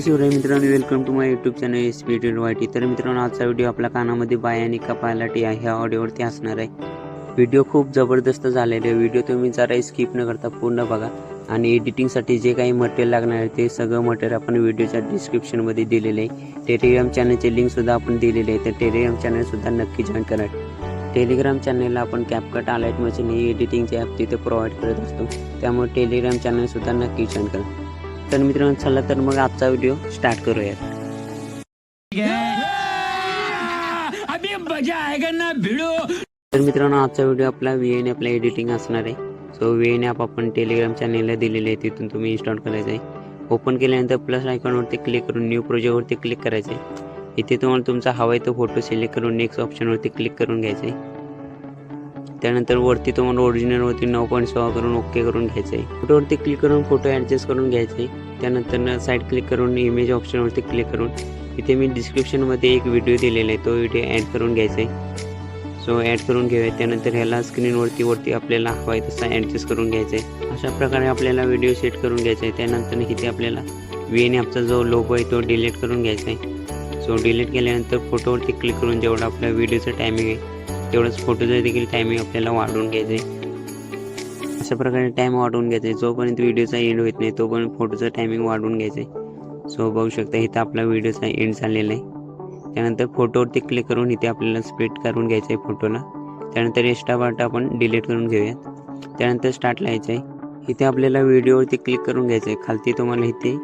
शिवराय मित्रांनो welcome to my YouTube channel S P T Y T तर मित्रांनो आजचा व्हिडिओ आपल्या कानामध्ये बाय आणि कपाला आहे ह्या ऑडिओवरती असणार आहे. व्हिडिओ खूप जबरदस्त झालेले आहे. व्हिडिओ तुम्ही जरा स्किप न करता पूर्ण बघा. आणि एडिटिंगसाठी जे काही मटेरियल लागणार आहे ते सगळं मटेरियल आपण व्हिडिओच्या डिस्क्रिप्शनमध्ये दिलेले आहे. टेलिग्राम चॅनलचे लिंकसुद्धा आपण दिलेले आहे तर टेलिग्राम चॅनलसुद्धा नक्की जॉईन करा. टेलिग्राम चॅनलला आपण कॅपकट आलाईट मशीन ही एडिटिंगचे ॲप तिथे प्रोव्हाइड करत असतो. त्यामुळे टेलिग्राम चॅनलसुद्धा नक्की जॉईन करा. तर मित्रांनो चला तर मग आजचा व्हिडिओ स्टार्ट करूया अभी मजा आएगा ना भिड़ो. तर मित्रांनो आजचा व्हिडिओ आपला व्ही एन आपला एडिटिंग असणार आहे. सो वेन ॲप आपण टेलिग्राम चॅनेलला दिलेले आहे. तिथून तुम्ही इन्स्टॉल करायचं आहे. ओपन केल्यानंतर प्लस आयकॉनवरती क्लिक करून न्यू प्रोजेक्टवरती क्लिक करायचं आहे. इथे तुम्हाला तुमचा हवा आहे तो फोटो सिलेक्ट करून नेक्स्ट ऑप्शनवरती क्लिक करून घ्यायचं आहे. त्यानंतर वरती तुम्हाला ओरिजिनलवरती नऊ पॉईंट सहा करून ओके करून घ्यायचं आहे. फोटोवरती क्लिक करून फोटो ॲडजस्ट करून घ्यायचं आहे. त्यानंतर साईड क्लिक करून इमेज ऑप्शनवरती क्लिक करून इथे मी डिस्क्रिप्शनमध्ये एक व्हिडिओ दिलेला आहे. तो व्हिडिओ ॲड करून घ्यायचा आहे. सो ॲड करून घेऊया त्यानंतर ह्याला स्क्रीनवरती वरती आपल्याला हवा आहे तसा ॲडजस्ट करून घ्यायचा आहे. अशा प्रकारे आपल्याला व्हिडिओ सेट करून घ्यायचा आहे. त्यानंतर इथे आपल्याला व्ही एन ॲपचा जो लोगो आहे तो डिलीट करून घ्यायचा आहे. सो डिलीट केल्यानंतर फोटोवरती क्लिक करून जेवढा आपल्या व्हिडिओचं टायमिंग आहे तेवढंच फोटोचं देखील टायमिंग आपल्याला वाढवून घ्यायचं आहे. अशा प्रकारे टाईम वाढवून घ्यायचा आहे. जोपर्यंत व्हिडिओचा एंड होत नाही तोपर्यंत फोटोचं टायमिंग वाढवून घ्यायचं आहे. सो बघू शकता इथं आपला व्हिडिओचा एंड झालेला आहे. त्यानंतर फोटोवरती क्लिक करून इथे आपल्याला स्प्लिट करून घ्यायचं आहे फोटोला त्यानंतर एक्स्ट्रा पार्ट आपण डिलीट करून घेऊयात. त्यानंतर स्टार्ट लावायचं आहे इथे आपल्याला व्हिडिओवरती क्लिक करून घ्यायचं आहे खालती तुम्हाला इथे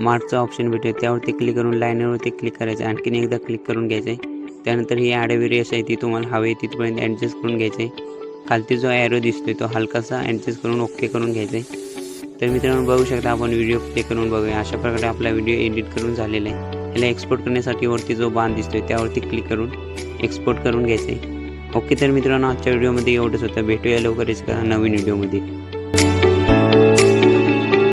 मार्कचं ऑप्शन भेटेल. त्यावरती क्लिक करून लाईनरवरती क्लिक करायचं आहे आणखीन एकदा क्लिक करून घ्यायचं आहे त्यानंतर ही ॲडवेरियस आहे ती तुम्हाला हवी आहे तिथपर्यंत ॲडजस्ट करून घ्यायचं आहे खालती जो ॲरो दिसतोय तो हलकासा ॲडजस्ट करून ओके करून घ्यायचा आहे तर मित्रांनो बघू शकता आपण व्हिडिओ प्ले करून बघूया. अशा प्रकारे आपला व्हिडिओ एडिट करून झालेला आहे. याला एक्सपोर्ट करण्यासाठी वरती जो बाण दिसतोय त्यावरती क्लिक करून एक्सपोर्ट करून घ्यायचं आहे ओके तर मित्रांनो आजच्या व्हिडिओमध्ये एवढंच होतं. भेटूया लवकरच का नवीन व्हिडिओमध्ये